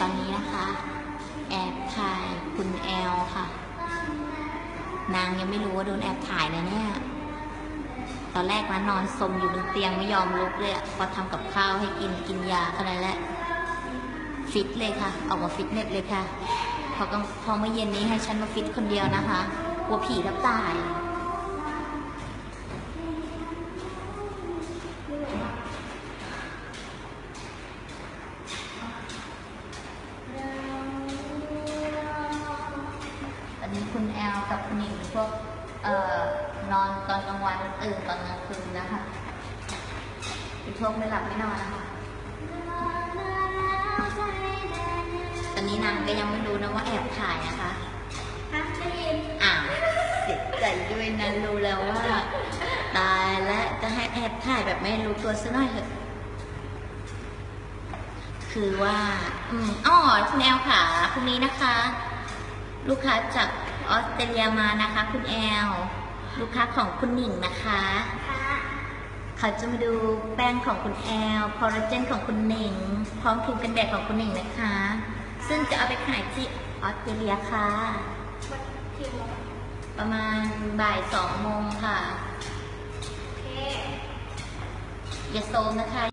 ตอนนี้นะคะ แอบถ่ายคุณแอลค่ะ นางยังไม่รู้ว่าโดนแอบถ่ายนะเนี่ย ตอนแรกนะนอนสมอยู่บนเตียงไม่ยอมลุกเลยพอทำกับข้าวให้กินกินยาเท่านั้นแหละฟิตเลยค่ะ ออกมาฟิตเนสเลยค่ะ พอกลางพอเมื่อเย็นนี้ให้ฉันมาฟิตคนเดียวนะคะกลัวผีรับตาย อนนี้คุณแอลกับคุณหญิงพวกเอ่อนอนตอนกลางวันตื่นตอนกลางคืนนะคะคุณโชคไม่หลับไม่นอนนะคะตอนนี้นางก็ยังไม่รู้นะว่าแอบถ่ายนะคะฮะได้ยินอ้าวเสียใจด้วยนะรู้แล้วว่า ตายแล้วจะให้แอบถ่ายแบบไม่รู้ตัวซะหน่อยเถอะคือว่า อืมอ๋อคุณแอลค่ะพรุ่งนี้นะคะ ลูกค้าจาก ออสเตรเลียมานะคะ คุณแอล ลูกค้าของคุณหนิงนะคะค่ะเขาจะมาดูแป้งของคุณแอลคอลลาเจนของคุณหนิง พร้อมครีมกันแดดของคุณหนิงนะคะ ซึ่งจะเอาไปขายที่ออสเตรเลียค่ะวันกี่โมงประมาณบ่ายสองโมงค่ะโอเคอย่าโซมนะคะ